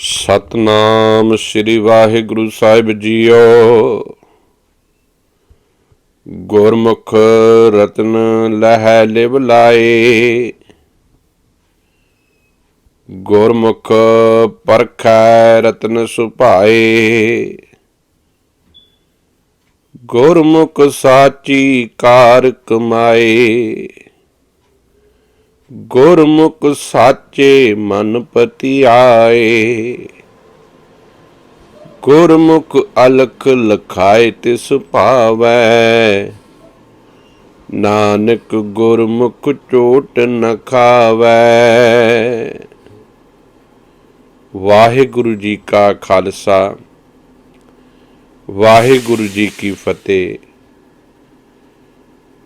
ਸਤਨਾਮ ਸ੍ਰੀ ਵਾਹਿਗੁਰੂ ਸਾਹਿਬ ਜੀਓ। ਗੁਰਮੁਖ ਰਤਨ ਲਹਿ ਲਿਵ ਲਾਏ। ਗੁਰਮੁਖ ਪਰਖੈ ਰਤਨ ਸੁਭਾਏ। ਗੁਰਮੁਖ ਸਾਚੀ ਕਾਰ ਕਮਾਏ। ਗੁਰਮੁਖ ਸਾਚੇ ਮਨ ਪਤੀ ਆਏ ਗੁਰਮੁਖ ਅਲਖ ਲਖਾਏ ਤਿਸ ਭਾਵੈ। ਨਾਨਕ ਗੁਰਮੁਖ ਚੋਟ ਨ ਖਾਵੈ। ਵਾਹਿਗੁਰੂ ਜੀ ਕਾ ਖਾਲਸਾ। ਵਾਹਿਗੁਰੂ ਜੀ ਕੀ ਫਤਿਹ।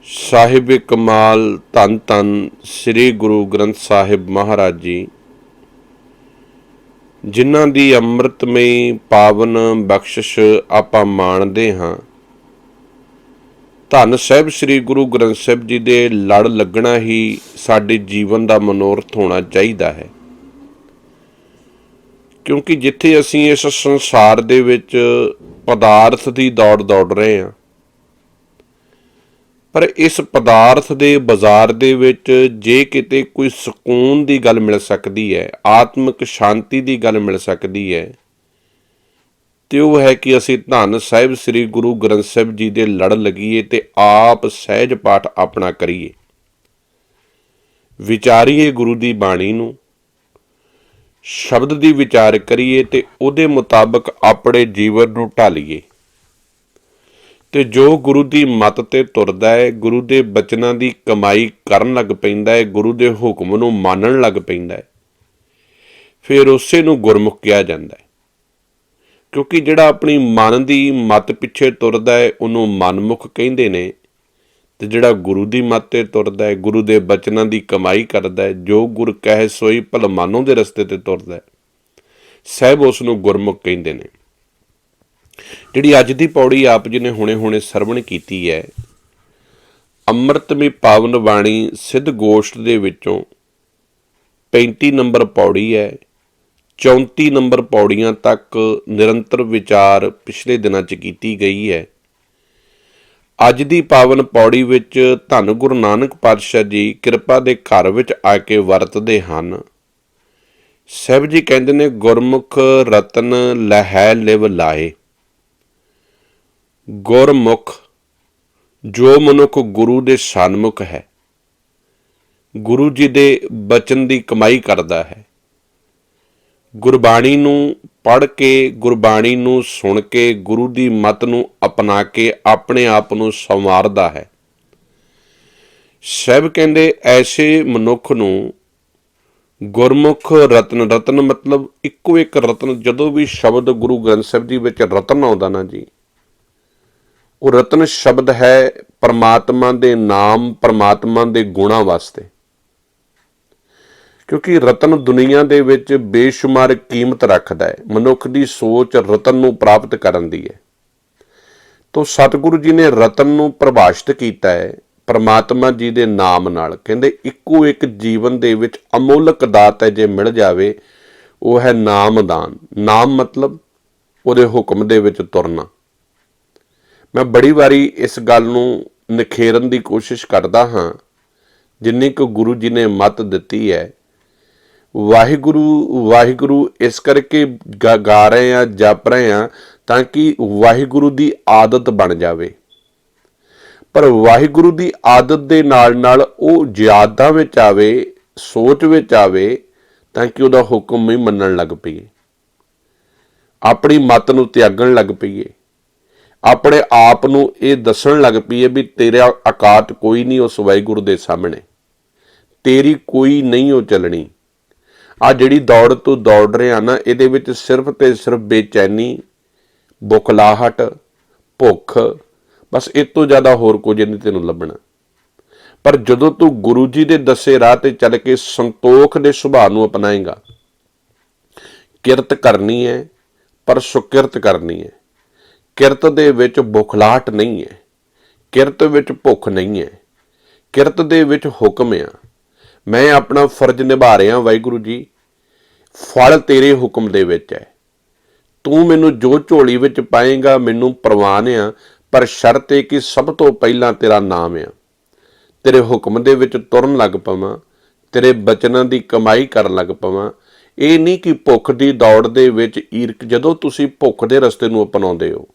ਸਾਹਿਬ ਕਮਾਲ ਧੰਨ ਧੰਨ ਸ੍ਰੀ ਗੁਰੂ ਗ੍ਰੰਥ ਸਾਹਿਬ ਮਹਾਰਾਜ ਜੀ। ਜਿਨ੍ਹਾਂ ਦੀ ਅੰਮ੍ਰਿਤਮਈ ਪਾਵਨ ਬਖਸ਼ਿਸ਼ ਆਪਾਂ ਮਾਣਦੇ ਹਾਂ। ਧੰਨ ਸਾਹਿਬ ਸ੍ਰੀ ਗੁਰੂ ਗ੍ਰੰਥ ਸਾਹਿਬ ਜੀ ਦੇ ਲੜ ਲੱਗਣਾ ਹੀ ਸਾਡੇ ਜੀਵਨ ਦਾ ਮਨੋਰਥ ਹੋਣਾ ਚਾਹੀਦਾ ਹੈ। ਕਿਉਂਕਿ ਜਿੱਥੇ ਅਸੀਂ ਇਸ ਸੰਸਾਰ ਦੇ ਵਿੱਚ ਪਦਾਰਥ ਦੀ ਦੌੜ ਦੌੜ ਰਹੇ ਹਾਂ ਪਰ ਇਸ ਪਦਾਰਥ ਦੇ ਬਾਜ਼ਾਰ ਦੇ ਵਿੱਚ ਜੇ ਕਿਤੇ ਕੋਈ ਸਕੂਨ ਦੀ ਗੱਲ ਮਿਲ ਸਕਦੀ ਹੈ, ਆਤਮਿਕ ਸ਼ਾਂਤੀ ਦੀ ਗੱਲ ਮਿਲ ਸਕਦੀ ਹੈ, ਤੇ ਉਹ ਹੈ ਕਿ ਅਸੀਂ ਧੰਨ ਸਾਹਿਬ ਸ੍ਰੀ ਗੁਰੂ ਗ੍ਰੰਥ ਸਾਹਿਬ ਜੀ ਦੇ ਲੜ ਲਗੀਏ ਤੇ ਆਪ ਸਹਿਜ ਪਾਠ ਆਪਣਾ ਕਰੀਏ। ਵਿਚਾਰੀਏ ਗੁਰੂ ਦੀ ਬਾਣੀ ਨੂੰ, ਸ਼ਬਦ ਦੀ ਵਿਚਾਰ ਕਰੀਏ ਤੇ ਉਹਦੇ ਮੁਤਾਬਕ ਆਪਣੇ ਜੀਵਨ ਨੂੰ ਢਾਲੀਏ। ਤੇ ਜੋ ਗੁਰੂ ਦੀ ਮੱਤ ਤੇ ਤੁਰਦਾ ਹੈ, ਗੁਰੂ ਦੇ ਬਚਨਾਂ ਦੀ ਕਮਾਈ ਕਰਨ ਲੱਗ ਪੈਂਦਾ ਹੈ, ਗੁਰੂ ਦੇ ਹੁਕਮ ਨੂੰ ਮੰਨਣ ਲੱਗ ਪੈਂਦਾ ਹੈ, ਫਿਰ ਉਸੇ ਨੂੰ ਗੁਰਮੁਖ ਕਿਹਾ ਜਾਂਦਾ ਹੈ। ਕਿਉਂਕਿ ਜਿਹੜਾ ਆਪਣੀ ਮਨ ਦੀ ਮੱਤ ਪਿੱਛੇ ਤੁਰਦਾ ਹੈ, ਉਹਨੂੰ ਮਨਮੁਖ ਕਹਿੰਦੇ ਨੇ ਤੇ ਜਿਹੜਾ ਗੁਰੂ ਦੀ ਮੱਤ ਤੇ ਤੁਰਦਾ ਹੈ, ਗੁਰੂ ਦੇ ਬਚਨਾਂ ਦੀ ਕਮਾਈ ਕਰਦਾ ਹੈ, ਜੋ ਗੁਰ ਕਹੇ ਸੋਈ ਭਲਮਾਨੋ ਦੇ ਰਸਤੇ ਤੇ ਤੁਰਦਾ ਹੈ, ਸਹਿਬ ਉਸ ਨੂੰ ਗੁਰਮੁਖ ਕਹਿੰਦੇ ਨੇ। ਜਿਹੜੀ ਅੱਜ ਦੀ ਪੌੜੀ ਆਪ ਜੀ ਨੇ ਹੁਣੇ-ਹੁਣੇ ਸਰਵਣ ਕੀਤੀ ਹੈ ਅੰਮ੍ਰਿਤਮੀ ਪਾਵਨ ਬਾਣੀ ਸਿੱਧ ਗੋਸ਼ਟ ਦੇ ਵਿੱਚੋਂ 35 ਨੰਬਰ ਪੌੜੀ ਹੈ 34 ਨੰਬਰ ਪੌੜੀਆਂ ਤੱਕ ਨਿਰੰਤਰ ਵਿਚਾਰ ਪਿਛਲੇ ਦਿਨਾਂ 'ਚ ਕੀਤੀ ਗਈ ਹੈ। ਅੱਜ ਦੀ ਪਾਵਨ ਪੌੜੀ ਵਿੱਚ ਧੰਨ ਗੁਰੂ ਨਾਨਕ ਪਾਤਸ਼ਾਹ ਜੀ ਕਿਰਪਾ ਦੇ ਘਰ ਵਿੱਚ ਆ ਕੇ ਵਰਤਦੇ ਹਨ। ਸਾਹਿਬ ਜੀ ਕਹਿੰਦੇ ਨੇ, ਗੁਰਮੁਖ ਰਤਨ ਲਹਿ ਲਿਵ ਲਾਏ ਗੁਰਮੁਖ, ਜੋ ਮਨੁੱਖ ਗੁਰੂ ਦੇ ਸਨਮੁਖ ਹੈ, ਗੁਰੂ ਜੀ ਦੇ ਬਚਨ ਦੀ ਕਮਾਈ ਕਰਦਾ ਹੈ। ਗੁਰਬਾਣੀ ਨੂੰ ਪੜ੍ਹ ਕੇ, ਗੁਰਬਾਣੀ ਨੂੰ ਸੁਣ ਕੇ, ਗੁਰੂ ਦੀ ਮਤ ਨੂੰ ਅਪਣਾ ਕੇ ਆਪਣੇ ਆਪ ਨੂੰ ਸੰਵਾਰਦਾ ਹੈ। ਸਭ ਕਹਿੰਦੇ, ਐਸੇ ਮਨੁੱਖ ਨੂੰ ਗੁਰਮੁਖ ਰਤਨ ਰਤਨ ਮਤਲਬ ਇੱਕੋ ਇੱਕ ਰਤਨ, ਜਦੋਂ ਵੀ ਸ਼ਬਦ ਗੁਰੂ ਗ੍ਰੰਥ ਸਾਹਿਬ ਜੀ ਵਿੱਚ ਰਤਨ ਆਉਂਦਾ ਨਾ ਜੀ ਉਹ ਰਤਨ ਸ਼ਬਦ ਹੈ ਪਰਮਾਤਮਾ ਦੇ ਨਾਮ, ਪਰਮਾਤਮਾ ਦੇ ਗੁਣਾਂ ਵਾਸਤੇ। ਕਿਉਂਕਿ ਰਤਨ ਦੁਨੀਆ ਦੇ ਵਿੱਚ ਬੇਸ਼ੁਮਾਰ ਕੀਮਤ ਰੱਖਦਾ ਹੈ। ਮਨੁੱਖ ਦੀ ਸੋਚ ਰਤਨ ਨੂੰ ਪ੍ਰਾਪਤ ਕਰਨ ਦੀ ਹੈ। ਤੋਂ ਸਤਿਗੁਰੂ ਜੀ ਨੇ ਰਤਨ ਨੂੰ ਪ੍ਰਭਾਸ਼ਿਤ ਕੀਤਾ ਹੈ, ਪਰਮਾਤਮਾ ਜੀ ਦੇ ਨਾਮ ਨਾਲ। ਕਹਿੰਦੇ, ਇੱਕੋ ਇੱਕ ਜੀਵਨ ਦੇ ਵਿੱਚ ਅਮੋਲਕ ਦਾਤ ਹੈ, ਜੇ ਮਿਲ ਜਾਵੇ, ਉਹ ਹੈ ਨਾਮਦਾਨ। ਨਾਮ ਮਤਲਬ ਉਹਦੇ ਹੁਕਮ ਦੇ ਵਿੱਚ ਤੁਰਨਾ। ਮੈਂ ਬੜੀ ਵਾਰੀ ਇਸ ਗੱਲ ਨੂੰ ਨਿਖੇਰਨ ਦੀ ਕੋਸ਼ਿਸ਼ ਕਰਦਾ ਹਾਂ, ਜਿੰਨੀ ਕੁ ਗੁਰੂ ਜੀ ਨੇ ਮਤ ਦਿੱਤੀ ਹੈ। ਵਾਹਿਗੁਰੂ ਵਾਹਿਗੁਰੂ ਇਸ ਕਰਕੇ ਗਾ ਰਹੇ ਆ ਜਪ ਰਹੇ ਆ ਤਾਂ ਕਿ ਵਾਹਿਗੁਰੂ ਦੀ ਆਦਤ ਬਣ ਜਾਵੇ। ਪਰ ਵਾਹਿਗੁਰੂ ਦੀ ਆਦਤ ਦੇ ਨਾਲ ਨਾਲ ਉਹ ਜ਼ਿਆਦਾ ਵਿੱਚ ਆਵੇ, ਸੋਚ ਵਿੱਚ ਆਵੇ, ਤਾਂ ਕਿ ਉਹਦਾ ਹੁਕਮ ਵੀ ਮੰਨਣ ਲੱਗ ਪਈਏ। ਆਪਣੀ ਮਤ ਨੂੰ ਤਿਆਗਣ ਲੱਗ ਪਈਏ। ਆਪਣੇ ਆਪ ਨੂੰ ਇਹ ਦੱਸਣ ਲੱਗ ਪਈ ਹੈ ਵੀ ਤੇਰਾ ਔਕਾਤ ਕੋਈ ਨਹੀਂ ਉਸ ਵਾਹਿਗੁਰੂ ਦੇ ਸਾਹਮਣੇ। ਤੇਰੀ ਕੋਈ ਨਹੀਂ ਉਹ ਚੱਲਣੀ। ਆ ਜਿਹੜੀ ਦੌੜ ਤੂੰ ਦੌੜ ਰਿਹਾ ਨਾ, ਇਹਦੇ ਵਿੱਚ ਸਿਰਫ ਤੇ ਸਿਰਫ ਬੇਚੈਨੀ, ਬੁਖਲਾਹਟ, ਭੁੱਖ, ਬਸ ਇਸ ਤੋਂ ਜ਼ਿਆਦਾ ਹੋਰ ਕੁਝ ਨਹੀਂ ਤੈਨੂੰ ਲੱਭਣਾ। ਪਰ ਜਦੋਂ ਤੂੰ ਗੁਰੂ ਜੀ ਦੇ ਦੱਸੇ ਰਾਹ ਤੇ ਚੱਲ ਕੇ ਸੰਤੋਖ ਦੇ ਸੁਭਾਅ ਨੂੰ ਅਪਣਾਏਗਾ, ਕਿਰਤ ਕਰਨੀ ਹੈ, ਪਰ ਸੁਕਿਰਤ ਕਰਨੀ ਹੈ। ਕਿਰਤ ਦੇ ਵਿੱਚ ਬੁਖਲਾਹਟ ਨਹੀਂ ਹੈ। ਕਿਰਤ ਵਿੱਚ ਭੁੱਖ ਨਹੀਂ ਹੈ। ਕਿਰਤ ਦੇ ਵਿੱਚ ਹੁਕਮ ਆ। ਮੈਂ ਆਪਣਾ ਫਰਜ਼ ਨਿਭਾ ਰਿਹਾ, ਵਾਹਿਗੁਰੂ ਜੀ। ਫਲ ਤੇਰੇ ਹੁਕਮ ਦੇ ਵਿੱਚ ਹੈ। ਤੂੰ ਮੈਨੂੰ ਜੋ ਝੋਲੀ ਵਿੱਚ ਪਾਏਗਾ, ਮੈਨੂੰ ਪ੍ਰਵਾਨ ਆ, ਪਰ ਸ਼ਰਤ ਹੈ ਕਿ ਸਭ ਤੋਂ ਪਹਿਲਾਂ ਤੇਰਾ ਨਾਮ ਆ। ਤੇਰੇ ਹੁਕਮ ਦੇ ਵਿੱਚ ਤੁਰਨ ਲੱਗ ਪਵਾਂ, ਤੇਰੇ ਬਚਨਾਂ ਦੀ ਕਮਾਈ ਕਰਨ ਲੱਗ ਪਵਾਂ। ਇਹ ਨਹੀਂ ਕਿ ਭੁੱਖ ਦੀ ਦੌੜ ਦੇ ਵਿੱਚ ਈਰਖ ਜਦੋਂ ਤੁਸੀਂ ਭੁੱਖ ਦੇ ਰਸਤੇ ਨੂੰ ਅਪਣਾਉਂਦੇ ਹੋ।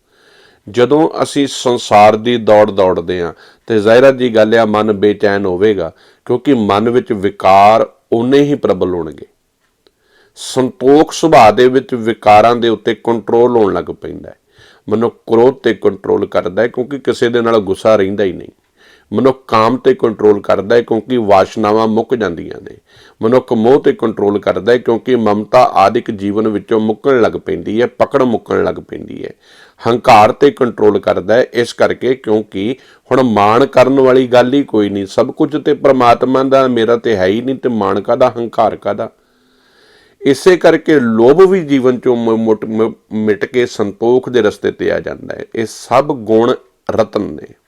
ਜਦੋਂ ਅਸੀਂ ਸੰਸਾਰ ਦੀ ਦੌੜ ਦੌੜਦੇ ਆ ਤੇ ਜ਼ਾਹਿਰਾ ਜੀ ਗੱਲ ਆ, ਮਨ ਬੇਚੈਨ ਹੋਵੇਗਾ, ਕਿਉਂਕਿ ਮਨ ਵਿੱਚ ਵਿਕਾਰ ਉਨੇ ਹੀ ਪ੍ਰਬਲ ਹੋਣਗੇ। ਸੰਤੋਖ ਸੁਭਾਅ ਦੇ ਵਿੱਚ ਵਿਕਾਰਾਂ ਦੇ ਉੱਤੇ ਕੰਟਰੋਲ ਹੋਣ ਲੱਗ ਪੈਂਦਾ ਹੈ। ਮਨੁੱਖ ਕ੍ਰੋਧ ਤੇ ਕੰਟਰੋਲ ਕਰਦਾ ਹੈ, ਕਿਉਂਕਿ ਕਿਸੇ ਦੇ ਨਾਲ ਗੁੱਸਾ ਰਹਿੰਦਾ ਹੀ ਨਹੀਂ। ਮਨੁੱਖ ਕਾਮ ਤੇ ਕੰਟਰੋਲ ਕਰਦਾ ਹੈ ਕਿਉਂਕਿ ਵਾਸ਼ਨਾਵਾਂ ਮੁੱਕ ਜਾਂਦੀਆਂ ਨੇ। ਮਨੁੱਖ ਮੋਹ ਤੇ ਕੰਟਰੋਲ ਕਰਦਾ ਹੈ ਕਿਉਂਕਿ ਮਮਤਾ ਆਦਿਕ ਜੀਵਨ ਵਿੱਚੋਂ ਮੁੱਕਣ ਲੱਗ ਪੈਂਦੀ ਹੈ, ਪਕੜ ਮੁੱਕਣ ਲੱਗ ਪੈਂਦੀ ਹੈ। ਹੰਕਾਰ ਤੇ ਕੰਟਰੋਲ ਕਰਦਾ ਹੈ, ਇਸ ਕਰਕੇ ਕਿਉਂਕਿ ਹੁਣ ਮਾਣ ਕਰਨ ਵਾਲੀ ਗੱਲ ਹੀ ਕੋਈ ਨਹੀਂ। ਸਭ ਕੁਝ ਤੇ ਪ੍ਰਮਾਤਮਾ ਦਾ, ਮੇਰਾ ਤੇ ਹੈ ਹੀ ਨਹੀਂ ਤੇ ਮਾਣ ਕਾਦਾ ਹੰਕਾਰ ਕਾਦਾ ਇਸੇ ਕਰਕੇ ਲੋਭ ਵੀ ਜੀਵਨ ਚੋਂ ਮ- ਮ- ਮਿਟ ਕੇ ਸੰਤੋਖ ਦੇ ਰਸਤੇ ਤੇ ਆ ਜਾਂਦਾ ਹੈ। ਇਹ ਸਭ ਗੁਣ ਰਤਨ ਨੇ।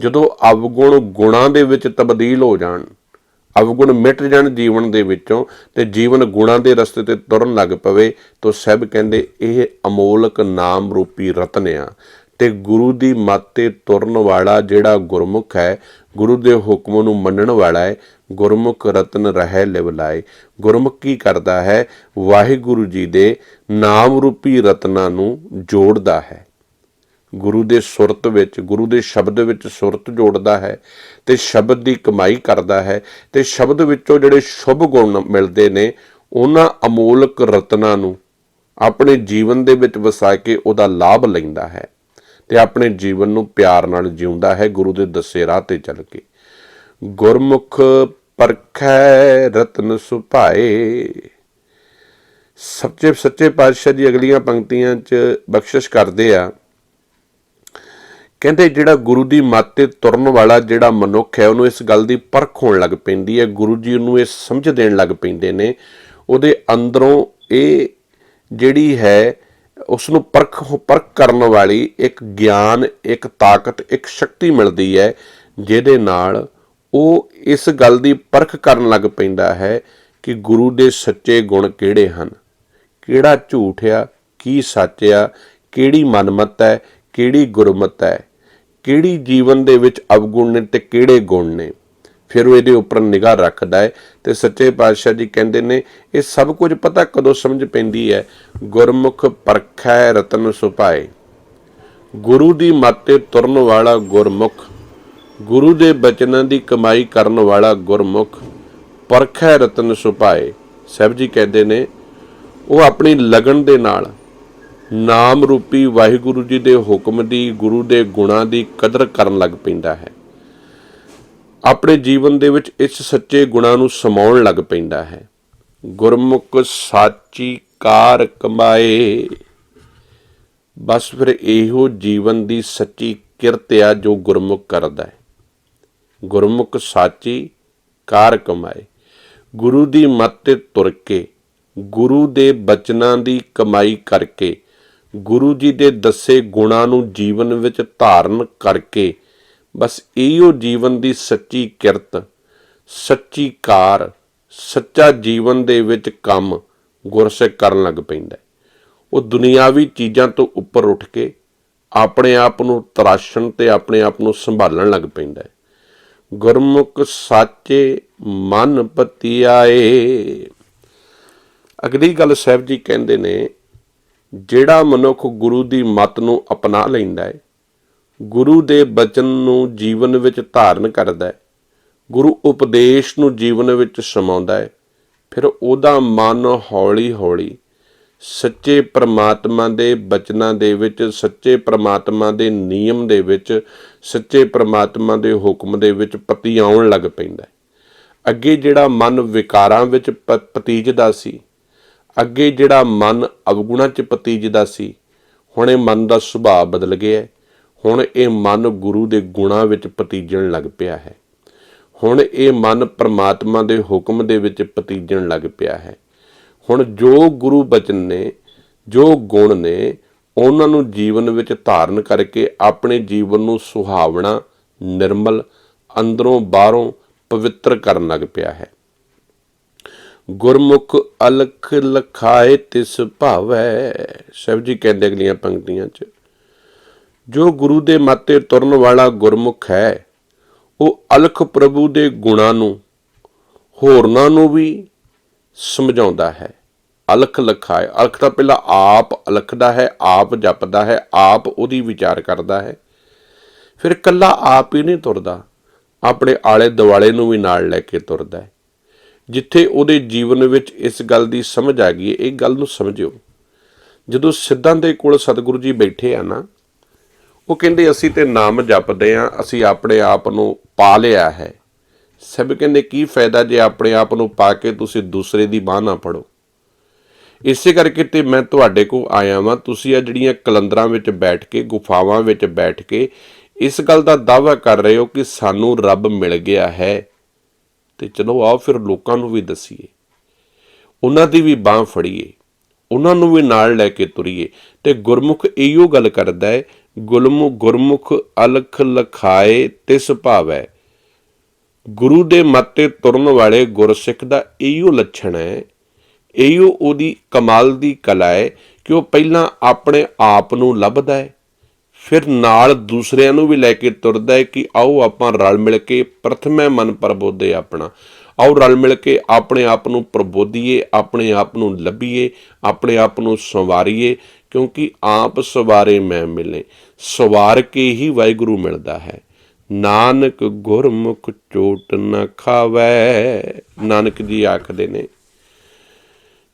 ਜਦੋਂ ਅਵਗੁਣ ਗੁਣਾਂ ਦੇ ਵਿੱਚ ਤਬਦੀਲ ਹੋ ਜਾਣ, ਅਵਗੁਣ ਮਿਟ ਜਾਣ ਜੀਵਨ ਦੇ ਵਿੱਚੋਂ ਤੇ ਜੀਵਨ ਗੁਣਾਂ ਦੇ ਰਸਤੇ ਤੇ ਤੁਰਨ ਲੱਗ ਪਵੇ, ਤਾਂ ਸਭ ਕਹਿੰਦੇ ਇਹ ਅਮੋਲਕ ਨਾਮ ਰੂਪੀ ਰਤਨ ਆ। ਤੇ ਗੁਰੂ ਦੀ ਮੱਤ ਤੇ ਤੁਰਨ ਵਾਲਾ ਜਿਹੜਾ ਗੁਰਮੁਖ ਹੈ, ਗੁਰੂ ਦੇ ਹੁਕਮ ਨੂੰ ਮੰਨਣ ਵਾਲਾ ਹੈ, ਗੁਰਮੁਖ ਰਤਨ ਰਹਿ ਲਿਵ ਲਾਏ। ਗੁਰਮੁਖ ਕੀ ਕਰਦਾ ਹੈ? ਵਾਹਿਗੁਰੂ ਜੀ ਦੇ ਨਾਮ ਰੂਪੀ ਰਤਨਾਂ ਨੂੰ ਜੋੜਦਾ ਹੈ। ਗੁਰੂ ਦੇ ਸੁਰਤ ਵਿੱਚ, ਗੁਰੂ ਦੇ ਸ਼ਬਦ ਵਿੱਚ ਸੁਰਤ ਜੋੜਦਾ ਹੈ ਤੇ ਸ਼ਬਦ ਦੀ ਕਮਾਈ ਕਰਦਾ ਹੈ ਤੇ ਸ਼ਬਦ ਵਿੱਚੋਂ ਜਿਹੜੇ ਸ਼ੁਭ ਗੁਣ ਮਿਲਦੇ ਨੇ, ਉਹਨਾਂ ਅਮੋਲਕ ਰਤਨਾਂ ਨੂੰ ਆਪਣੇ ਜੀਵਨ ਦੇ ਵਿੱਚ ਵਸਾ ਕੇ ਉਹਦਾ ਲਾਭ ਲੈਂਦਾ ਹੈ ਤੇ ਆਪਣੇ ਜੀਵਨ ਨੂੰ ਪਿਆਰ ਨਾਲ ਜਿਉਂਦਾ ਹੈ, ਗੁਰੂ ਦੇ ਦੱਸੇ ਰਾਹ ਤੇ ਚੱਲ ਕੇ। ਗੁਰਮੁਖ ਪਰਖੈ ਰਤਨ ਸੁਭਾਏ। ਸੱਚੇ ਸੱਚੇ ਪਾਤਸ਼ਾਹ ਦੀ ਅਗਲੀਆਂ ਪੰਕਤੀਆਂ 'ਚ ਬਖਸ਼ਿਸ਼ ਕਰਦੇ ਆ। ਕਹਿੰਦੇ ਜਿਹੜਾ ਗੁਰੂ ਦੀ ਮੱਤ ਤੇ ਤੁਰਨ ਵਾਲਾ ਜਿਹੜਾ ਮਨੁੱਖ ਹੈ, ਉਹਨੂੰ ਇਸ ਗੱਲ ਦੀ ਪਰਖ ਹੋਣ ਲੱਗ ਪੈਂਦੀ ਹੈ। ਗੁਰੂ ਜੀ ਉਹਨੂੰ ਇਹ ਸਮਝ ਦੇਣ ਲੱਗ ਪੈਂਦੇ ਨੇ। ਉਹਦੇ ਅੰਦਰੋਂ ਇਹ ਜਿਹੜੀ ਹੈ ਉਸ ਨੂੰ ਪਰਖ ਪਰਖ ਕਰਨ ਵਾਲੀ ਇੱਕ ਗਿਆਨ, ਇੱਕ ਤਾਕਤ, ਇੱਕ ਸ਼ਕਤੀ ਮਿਲਦੀ ਹੈ, ਜਿਹਦੇ ਨਾਲ ਉਹ ਇਸ ਗੱਲ ਦੀ ਪਰਖ ਕਰਨ ਲੱਗ ਪੈਂਦਾ ਹੈ ਕਿ ਗੁਰੂ ਦੇ ਸੱਚੇ ਗੁਣ ਕਿਹੜੇ ਹਨ? ਕਿਹੜਾ ਝੂਠ ਆ? ਕੀ ਸੱਚ ਆ? ਕਿਹੜੀ ਮਨਮਤ ਹੈ? ਕਿਹੜੀ ਗੁਰਮਤ ਹੈ? ਕਿਹੜੀ ਜੀਵਨ ਦੇ ਵਿੱਚ ਅਵਗੁਣ ਨੇ ਤੇ ਕਿਹੜੇ ਗੁਣ ਨੇ? ਫਿਰ ਉਹ ਇਹਦੇ ਉੱਪਰ ਨਿਗਾਹ ਰੱਖਦਾ ਹੈ ਤੇ ਸੱਚੇ ਪਾਤਸ਼ਾਹ ਜੀ ਕਹਿੰਦੇ ਨੇ, ਇਹ ਸਭ ਕੁਝ ਪਤਾ ਕਦੋਂ ਸਮਝ ਪੈਂਦੀ ਹੈ? ਗੁਰਮੁਖ ਪਰਖੈ ਰਤਨ ਸੁਪਾਏ ਗੁਰੂ ਦੀ ਮਾਤੇ ਤੁਰਨ ਵਾਲਾ ਗੁਰਮੁਖ, ਗੁਰੂ ਦੇ ਬਚਨਾਂ ਦੀ ਕਮਾਈ ਕਰਨ ਵਾਲਾ ਗੁਰਮੁਖ, ਪਰਖੈ ਰਤਨ ਸੁਪਾਏ ਸਾਹਿਬ ਜੀ ਕਹਿੰਦੇ ਨੇ, ਉਹ ਆਪਣੀ ਲਗਨ ਦੇ ਨਾਲ ਨਾਮ ਰੂਪੀ ਵਾਹਿਗੁਰੂ ਜੀ ਦੇ ਹੁਕਮ ਦੀ, ਗੁਰੂ ਦੇ ਗੁਣਾਂ ਦੀ ਕਦਰ ਕਰਨ ਲੱਗ ਪੈਂਦਾ ਹੈ। ਆਪਣੇ ਜੀਵਨ ਦੇ ਵਿੱਚ ਇਸ ਸੱਚੇ ਗੁਣਾਂ ਨੂੰ ਸਮਾਉਣ ਲੱਗ ਪੈਂਦਾ ਹੈ। ਗੁਰਮੁਖ ਸਾਚੀ ਕਾਰ ਕਮਾਏ, ਬਸ ਫਿਰ ਇਹੋ ਜੀਵਨ ਦੀ ਸੱਚੀ ਕਿਰਤ ਆ ਜੋ ਗੁਰਮੁਖ ਕਰਦਾ ਹੈ। ਗੁਰਮੁਖ ਸਾਚੀ ਕਾਰ ਕਮਾਏ, ਗੁਰੂ ਦੀ ਮੱਤ ਤੇ ਤੁਰ ਕੇ, ਗੁਰੂ ਦੇ ਬਚਨਾਂ ਦੀ ਕਮਾਈ ਕਰਕੇ ਗੁਰੂ ਜੀ ਦੇ ਦੱਸੇ ਗੁਣਾਂ ਨੂੰ ਜੀਵਨ ਵਿੱਚ ਧਾਰਨ ਕਰਕੇ, ਬਸ ਇਹੋ ਜੀਵਨ ਦੀ ਸੱਚੀ ਕਿਰਤ, ਸੱਚੀ ਕਾਰ, ਸੱਚਾ ਜੀਵਨ ਦੇ ਵਿੱਚ ਕੰਮ ਗੁਰਸਿੱਖ ਕਰਨ ਲੱਗ ਪੈਂਦਾ ਉਹ ਦੁਨਿਆਵੀ ਚੀਜ਼ਾਂ ਤੋਂ ਉੱਪਰ ਉੱਠ ਕੇ ਆਪਣੇ ਆਪ ਨੂੰ ਤਰਾਸ਼ਣ ਤੇ ਆਪਣੇ ਆਪ ਨੂੰ ਸੰਭਾਲਣ ਲੱਗ ਪੈਂਦਾ ਹੈ। ਗੁਰਮੁਖ ਸਾਚੇ ਮਨ ਪਤਿਆਏ। ਅਗਲੀ ਗੱਲ ਸਾਹਿਬ ਜੀ ਕਹਿੰਦੇ ਨੇ ਜਿਹੜਾ ਮਨੁੱਖ ਗੁਰੂ ਦੀ ਮੱਤ ਨੂੰ ਅਪਣਾ ਲੈਂਦਾ ਹੈ, ਗੁਰੂ ਦੇ ਬਚਨ ਨੂੰ ਜੀਵਨ ਵਿੱਚ ਧਾਰਨ ਕਰਦਾ ਹੈ, ਗੁਰੂ ਉਪਦੇਸ਼ ਨੂੰ ਜੀਵਨ ਵਿੱਚ ਸਮਾਉਂਦਾ ਹੈ, ਫਿਰ ਉਹਦਾ ਮਨ ਹੌਲੀ-ਹੌਲੀ ਸੱਚੇ ਪ੍ਰਮਾਤਮਾ ਦੇ ਬਚਨਾਂ ਦੇ ਵਿੱਚ, ਸੱਚੇ ਪ੍ਰਮਾਤਮਾ ਦੇ ਨਿਯਮ ਦੇ ਵਿੱਚ, ਸੱਚੇ ਪ੍ਰਮਾਤਮਾ ਦੇ ਹੁਕਮ ਦੇ ਵਿੱਚ ਪਤੀ ਆਉਣ ਲੱਗ ਪੈਂਦਾ ਅੱਗੇ ਜਿਹੜਾ ਮਨ ਵਿਕਾਰਾਂ ਵਿੱਚ ਪਤੀਜਦਾ ਸੀ ਅੱਗੇ ਜਿਹੜਾ ਮਨ ਅਵਗੁਣਾਂ 'ਚ ਪਤੀਜਦਾ ਸੀ, ਹੁਣ ਇਹ ਮਨ ਦਾ ਸੁਭਾਅ ਬਦਲ ਗਿਆ ਹੁਣ ਇਹ ਮਨ ਗੁਰੂ ਦੇ ਗੁਣਾਂ ਵਿੱਚ ਪਤੀਜਣ ਲੱਗ ਪਿਆ ਹੈ। ਹੁਣ ਇਹ ਮਨ ਪ੍ਰਮਾਤਮਾ ਦੇ ਹੁਕਮ ਦੇ ਵਿੱਚ ਪਤੀਜਣ ਲੱਗ ਪਿਆ ਹੈ। ਹੁਣ ਜੋ ਗੁਰੂ ਬਚਨ ਨੇ, ਜੋ ਗੁਣ ਨੇ, ਉਹਨਾਂ ਨੂੰ ਜੀਵਨ ਵਿੱਚ ਧਾਰਨ ਕਰਕੇ ਆਪਣੇ ਜੀਵਨ ਨੂੰ ਸੁਹਾਵਣਾ, ਨਿਰਮਲ, ਅੰਦਰੋਂ ਬਾਹਰੋਂ ਪਵਿੱਤਰ ਕਰਨ ਲੱਗ ਪਿਆ ਹੈ। ਗੁਰਮੁਖ ਅਲਖ ਲਖਾਏ ਤਿਸ ਭਾਵੈ। ਸਾਹਿਬ ਜੀ ਕਹਿੰਦੇ ਅਗਲੀਆਂ ਪੰਕਤੀਆਂ 'ਚ, ਜੋ ਗੁਰੂ ਦੇ ਮਾਤੇ ਤੁਰਨ ਵਾਲਾ ਗੁਰਮੁਖ ਹੈ, ਉਹ ਅਲਖ ਪ੍ਰਭੂ ਦੇ ਗੁਣਾਂ ਨੂੰ, ਹੋਰਨਾਂ ਨੂੰ ਵੀ ਸਮਝਾਉਂਦਾ ਹੈ। ਅਲਖ ਲਖਾਏ, ਅਲਖ ਤਾਂ ਪਹਿਲਾਂ ਆਪ ਅਲਖਦਾ ਹੈ, ਆਪ ਜਪਦਾ ਹੈ, ਆਪ ਉਹਦੀ ਵਿਚਾਰ ਕਰਦਾ ਹੈ। ਫਿਰ ਕੱਲਾ ਆਪ ਹੀ ਨਹੀਂ ਤੁਰਦਾ, ਆਪਣੇ ਆਲੇ ਦੁਆਲੇ ਨੂੰ ਵੀ ਨਾਲ ਲੈ ਕੇ ਤੁਰਦਾ ਹੈ। ਜਿੱਥੇ ਉਹਦੇ ਜੀਵਨ ਵਿੱਚ ਇਸ ਗੱਲ ਦੀ ਸਮਝ ਆ ਗਈ ਹੈ, ਇਹ ਗੱਲ ਨੂੰ ਸਮਝਿਓ। ਜਦੋਂ ਸਿੱਧਾਂ ਦੇ ਕੋਲ ਸਤਿਗੁਰੂ ਜੀ ਬੈਠੇ ਆ ਨਾ, ਉਹ ਕਹਿੰਦੇ, ਅਸੀਂ ਤੇ ਨਾਮ ਜਪਦੇ ਆ, ਅਸੀਂ ਆਪਣੇ ਆਪ ਨੂੰ ਪਾ ਲਿਆ ਹੈ। ਸਭ ਕਹਿੰਦੇ, ਕੀ ਫਾਇਦਾ ਜੇ ਆਪਣੇ ਆਪ ਨੂੰ ਪਾ ਕੇ ਤੁਸੀਂ ਦੂਸਰੇ ਦੀ ਬਾਹ ਨਾ ਪੜੋ ਇਸੇ ਕਰਕੇ ਤੇ ਮੈਂ ਤੁਹਾਡੇ ਕੋਲ ਆਇਆ ਵਾਂ। ਤੁਸੀਂ ਆ ਜਿਹੜੀਆਂ ਕਲੰਦਰਾਂ ਵਿੱਚ ਬੈਠ ਕੇ, ਗੁਫਾਵਾਂ ਵਿੱਚ ਬੈਠ ਕੇ ਇਸ ਗੱਲ ਦਾ ਦਾਅਵਾ ਕਰ ਰਹੇ ਹੋ ਕਿ ਸਾਨੂੰ ਰੱਬ ਮਿਲ ਗਿਆ ਹੈ। ਤੇ ਚਲੋ ਆਓ ਫਿਰ ਲੋਕਾਂ ਨੂੰ ਵੀ ਦਸੀਏ। ਉਹਨਾਂ ਦੀ ਵੀ ਬਾਹ ਫੜੀਏ, ਉਹਨਾਂ ਨੂੰ ਵੀ ਨਾਲ ਲੈ ਕੇ ਤੁਰੀਏ ਤੇ ਗੁਰਮੁਖ ਇਹੋ ਗੱਲ ਕਰਦਾ ਹੈ ਗੁਲਮੁਖ ਗੁਰਮੁਖ ਅਲਖ ਲਖਾਏ ਤਿਸ ਭਾਵੈ। ਗੁਰੂ ਦੇ ਮੱਤੇ ਤੁਰਨ ਵਾਲੇ ਗੁਰਸਿੱਖ ਦਾ ਇਹੋ ਲੱਛਣ ਹੈ ਇਹੋ ਉਹਦੀ ਕਮਾਲ ਦੀ ਕਲਾ ਹੈ ਕਿ ਉਹ ਪਹਿਲਾਂ ਆਪਣੇ ਆਪ ਨੂੰ ਲੱਭਦਾ ਹੈ। ਫਿਰ ਨਾਲ ਦੂਸਰਿਆਂ ਨੂੰ ਵੀ ਲੈ ਕੇ ਤੁਰਦਾ ਹੈ ਕਿ ਆਓ ਆਪਾਂ ਰਲ ਮਿਲ ਕੇ ਪ੍ਰਥਮੇ ਮਨ ਪ੍ਰਬੋਧੇ ਆਪਣਾ। ਆਓ ਰਲ ਮਿਲ ਕੇ ਆਪਣੇ ਆਪ ਨੂੰ ਪ੍ਰਬੋਧੀਏ, ਆਪਣੇ ਆਪ ਨੂੰ ਲੱਭੀਏ, ਆਪਣੇ ਆਪ ਨੂੰ ਸੰਵਾਰੀਏ, ਕਿਉਂਕਿ ਆਪ ਸਵਾਰੇ ਮੈਂ ਮਿਲੇ। ਸਵਾਰ ਕੇ ਹੀ ਵਾਹਿਗੁਰੂ ਮਿਲਦਾ ਹੈ। ਨਾਨਕ ਗੁਰਮੁਖ ਚੋਟ ਨ ਖਾਵੈ। ਨਾਨਕ ਜੀ ਆਖਦੇ ਨੇ,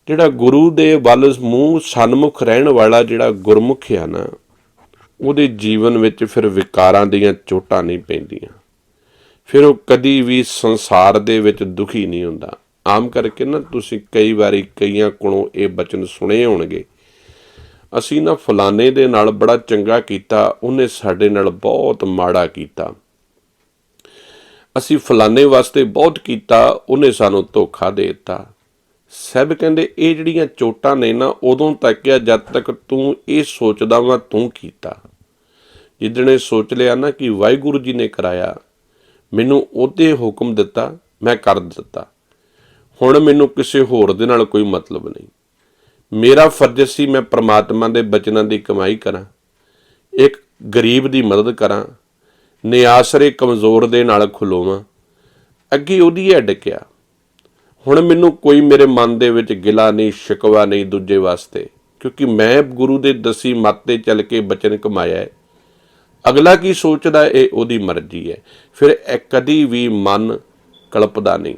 ਜਿਹੜਾ ਗੁਰੂ ਦੇ ਵੱਲ ਮੂੰਹ ਸਨਮੁਖ ਰਹਿਣ ਵਾਲਾ ਜਿਹੜਾ ਗੁਰਮੁਖ ਆ ਨਾ ਉਹਦੇ ਜੀਵਨ ਵਿੱਚ ਫਿਰ ਵਿਕਾਰਾਂ ਦੀਆਂ ਚੋਟਾਂ ਨਹੀਂ ਪੈਂਦੀਆਂ। ਫਿਰ ਉਹ ਕਦੀ ਵੀ ਸੰਸਾਰ ਦੇ ਵਿੱਚ ਦੁਖੀ ਨਹੀਂ ਹੁੰਦਾ। ਆਮ ਕਰਕੇ ਨਾ ਤੁਸੀਂ ਕਈ ਵਾਰੀ ਕਈਆਂ ਕੋਲੋਂ ਇਹ ਬਚਨ ਸੁਣੇ ਹੋਣਗੇ। ਅਸੀਂ ਨਾ ਫਲਾਣੇ ਦੇ ਨਾਲ ਬੜਾ ਚੰਗਾ ਕੀਤਾ, ਉਹਨੇ ਸਾਡੇ ਨਾਲ ਬਹੁਤ ਮਾੜਾ ਕੀਤਾ। ਅਸੀਂ ਫਲਾਣੇ ਵਾਸਤੇ ਬਹੁਤ ਕੀਤਾ, ਉਹਨੇ ਸਾਨੂੰ ਧੋਖਾ ਦੇ ਦਿੱਤਾ। ਸਭ ਕਹਿੰਦੇ, ਇਹ ਜਿਹੜੀਆਂ ਚੋਟਾਂ ਨੇ ਨਾ, ਉਦੋਂ ਤੱਕ ਆ ਜਦ ਤੱਕ ਤੂੰ ਇਹ ਸੋਚਦਾ ਵਾ, ਤੂੰ ਕੀਤਾ। ਜਿੱਦਣੇ ਸੋਚ ਲਿਆ ਨਾ ਕਿ ਵਾਹਿਗੁਰੂ ਜੀ ਨੇ ਕਰਾਇਆ, ਮੈਨੂੰ ਉਹਦੇ ਹੁਕਮ ਦਿੱਤਾ, ਮੈਂ ਕਰ ਦਿੱਤਾ। ਹੁਣ ਮੈਨੂੰ ਕਿਸੇ ਹੋਰ ਦੇ ਨਾਲ ਕੋਈ ਮਤਲਬ ਨਹੀਂ। ਮੇਰਾ ਫਰਜ਼ ਸੀ ਮੈਂ ਪ੍ਰਮਾਤਮਾ ਦੇ ਬਚਨਾਂ ਦੀ ਕਮਾਈ ਕਰਾਂ, ਇੱਕ ਗਰੀਬ ਦੀ ਮਦਦ ਕਰਾਂ, ਨਿਆਸਰੇ ਕਮਜ਼ੋਰ ਦੇ ਨਾਲ ਖਲੋਵਾਂ। ਅੱਗੇ ਉਹਦੀ ਹੈ ਡਕਿਆ, ਹੁਣ ਮੈਨੂੰ ਕੋਈ ਮੇਰੇ ਮਨ ਦੇ ਵਿੱਚ ਗਿਲਾ ਨਹੀਂ, ਸ਼ਿਕਵਾ ਨਹੀਂ ਦੂਜੇ ਵਾਸਤੇ, ਕਿਉਂਕਿ ਮੈਂ ਗੁਰੂ ਦੇ ਦਸੀ ਮੱਤ ਤੇ ਚੱਲ ਕੇ ਬਚਨ ਕਮਾਇਆ ਹੈ। ਅਗਲਾ ਕੀ ਸੋਚਦਾ ਇਹ ਉਹਦੀ ਮਰਜ਼ੀ ਹੈ। ਫਿਰ ਇਹ ਕਦੀ ਵੀ ਮਨ ਕਲਪਦਾ ਨਹੀਂ।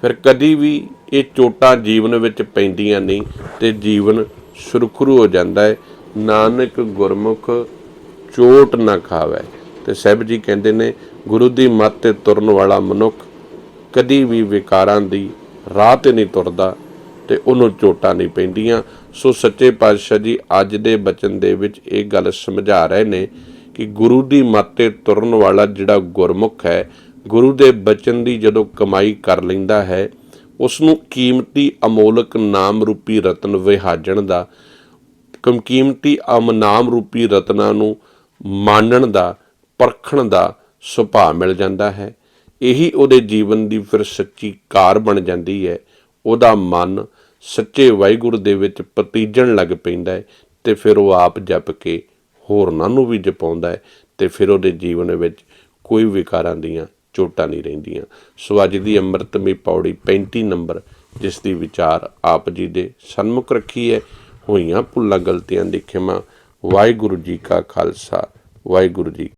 ਫਿਰ ਕਦੀ ਵੀ ਇਹ ਚੋਟਾਂ ਜੀਵਨ ਵਿੱਚ ਪੈਂਦੀਆਂ ਨਹੀਂ ਤੇ ਜੀਵਨ ਸੁਰਖਰੂ ਹੋ ਜਾਂਦਾ ਹੈ। ਨਾਨਕ ਗੁਰਮੁਖ ਚੋਟ ਨਾ ਖਾਵੇ। ਤੇ ਸਾਹਿਬ ਜੀ ਕਹਿੰਦੇ ਨੇ, ਗੁਰੂ ਦੀ ਮੱਤ ਤੇ ਤੁਰਨ ਵਾਲਾ ਮਨੁੱਖ ਕਦੀ ਵੀ ਵਿਕਾਰਾਂ ਦੀ ਰਾਹ ਤੇ ਨਹੀਂ ਤੁਰਦਾ ਤੇ ਉਹਨੂੰ ਚੋਟਾਂ ਨਹੀਂ ਪੈਂਦੀਆਂ। ਸੋ ਸੱਚੇ ਪਾਤਸ਼ਾਹ ਜੀ ਅੱਜ ਦੇ ਬਚਨ ਦੇ ਵਿੱਚ ਇਹ ਗੱਲ ਸਮਝਾ ਰਹੇ ਨੇ ਕਿ ਗੁਰੂ ਦੀ ਮੱਤ ਤੁਰਨ ਵਾਲਾ ਜਿਹੜਾ ਗੁਰਮੁਖ ਹੈ, ਗੁਰੂ ਦੇ ਬਚਨ ਦੀ ਜਦੋਂ ਕਮਾਈ ਕਰ ਲੈਂਦਾ ਹੈ ਉਸ ਨੂੰ ਕੀਮਤੀ ਅਮੋਲਕ ਨਾਮ ਰੂਪੀ ਰਤਨ ਵਿਹਾਜਣ ਦਾ, ਕਮ ਕੀਮਤੀ ਅਮ ਨਾਮ ਰੂਪੀ ਰਤਨਾਂ ਨੂੰ ਮਾਣਨ ਦਾ, ਪਰਖਣ ਦਾ ਸੁਭਾਅ ਮਿਲ ਜਾਂਦਾ ਹੈ। ਇਹੀ ਉਹਦੇ ਜੀਵਨ ਦੀ ਫਿਰ ਸੱਚੀ ਕਾਰ ਬਣ ਜਾਂਦੀ ਹੈ। ਉਹਦਾ ਮਨ ਸੱਚੇ ਵਾਹਿਗੁਰੂ ਦੇ ਵਿੱਚ ਪਤੀਜਣ ਲੱਗ ਪੈਂਦਾ ਹੈ ਤੇ ਫਿਰ ਉਹ ਆਪ ਜਪ ਕੇ ਹੋਰਨਾਂ ਨੂੰ ਵੀ ਜਪਾਉਂਦਾ ਹੈ ਤੇ ਫਿਰ ਉਹਦੇ ਜੀਵਨ ਵਿੱਚ ਕੋਈ ਵਿਕਾਰਾਂ ਦੀਆਂ ਚੋਟਾਂ ਨਹੀਂ ਰਹਿੰਦੀਆਂ। ਸੋ ਅੱਜ ਦੀ ਅੰਮ੍ਰਿਤਮਈ ਪੌੜੀ 35 ਨੰਬਰ, ਜਿਸ ਦੀ ਵਿਚਾਰ ਆਪ ਜੀ ਦੇ ਸਨਮੁਖ ਰੱਖੀ ਹੈ, ਹੋਈਆਂ ਭੁੱਲਾਂ ਗਲਤੀਆਂ ਦੀ ਖਿਮਾ। ਵਾਹਿਗੁਰੂ ਜੀ ਕਾ ਖਾਲਸਾ, ਵਾਹਿਗੁਰੂ ਜੀ